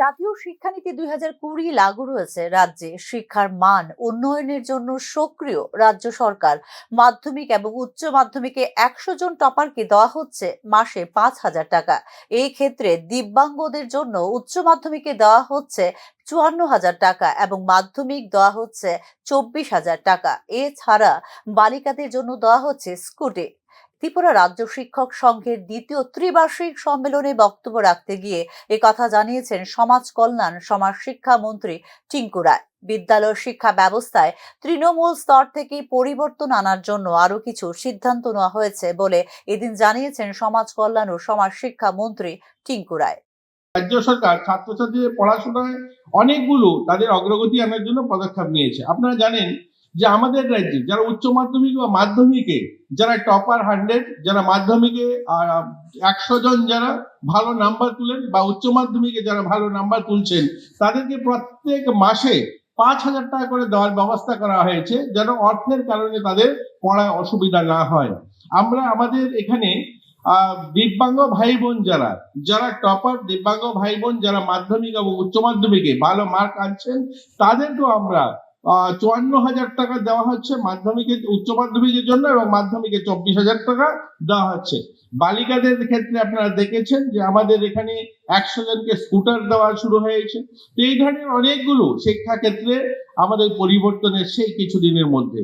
জাতীয় শিক্ষানীতি দুই হাজার কুড়ি লাগু রয়েছে রাজ্যে। শিক্ষার মান উন্নয়নের জন্য সক্রিয় রাজ্য সরকার। মাধ্যমিক এবং উচ্চ মাধ্যমিকে একশো জন টপারকে দেওয়া হচ্ছে মাসে পাঁচ হাজার টাকা। এই ক্ষেত্রে দিব্যাঙ্গদের জন্য উচ্চ মাধ্যমিকে দেওয়া হচ্ছে চুয়ান্ন হাজার টাকা এবং মাধ্যমিক দেওয়া হচ্ছে চব্বিশ হাজার টাকা। এছাড়া বালিকাদের জন্য দেওয়া হচ্ছে স্কুটি। ত্রিপুরা রাজ্য শিক্ষক সংঘের দ্বিতীয় ত্রিবার্ষিক সম্মেলনে বক্তব্য রাখতে গিয়ে এ কথা জানিয়েছেন সমাজ কল্যাণ, সমাজ শিক্ষা মন্ত্রী টিঙ্কু রায়। বিদ্যালয় শিক্ষা ব্যবস্থায় তৃণমূল স্তর থেকে পরিবর্তন আনার জন্য আরও কিছু সিদ্ধান্ত নেওয়া হয়েছে বলে এদিন জানিয়েছেন সমাজ কল্যাণ ও সমাজ শিক্ষা মন্ত্রী টিঙ্কু রায়। রাজ্য সরকার ছাত্রছাত্রীদের পড়াশোনায় অনেকগুলো তাদের অগ্রগতি আনার জন্য পদক্ষেপ নিয়েছে। আপনারা জানেন যে আমাদের রাজ্যে, যারা উচ্চ মাধ্যমিক বা মাধ্যমিকে, যারা টপার হান্ড্রেড যারা মাধ্যমিকে একশো জন যারা ভালো নাম্বার তুলেন বা উচ্চ মাধ্যমিকে যারা ভালো নাম্বার তুলছেন, তাদেরকে প্রত্যেক মাসে পাঁচ হাজার টাকা করে দেওয়ার ব্যবস্থা করা হয়েছে, যেন অর্থের কারণে তাদের পড়ায় অসুবিধা না হয়। আমরা আমাদের এখানে দিব্যাঙ্গ ভাই বোন যারা যারা টপার দিব্যাঙ্গ ভাই বোন যারা মাধ্যমিক এবং উচ্চ মাধ্যমিকে ভালো মার্ক আনছেন, তাদেরকেও আমরা চুয়ান্ন হাজার টাকা দেওয়া হচ্ছে মাধ্যমিকে, উচ্চ মাধ্যমিকের জন্য এবং মাধ্যমিকে চব্বিশ হাজার টাকা দেওয়া হচ্ছে। বালিকাদের ক্ষেত্রে আপনারা দেখেছেন যে আমাদের এখানে একশো জনকে স্কুটার দেওয়া শুরু হয়েছে। তো এই ধরনের অনেকগুলো শিক্ষাক্ষেত্রে আমাদের পরিবর্তন এসছে কিছুদিনের মধ্যে।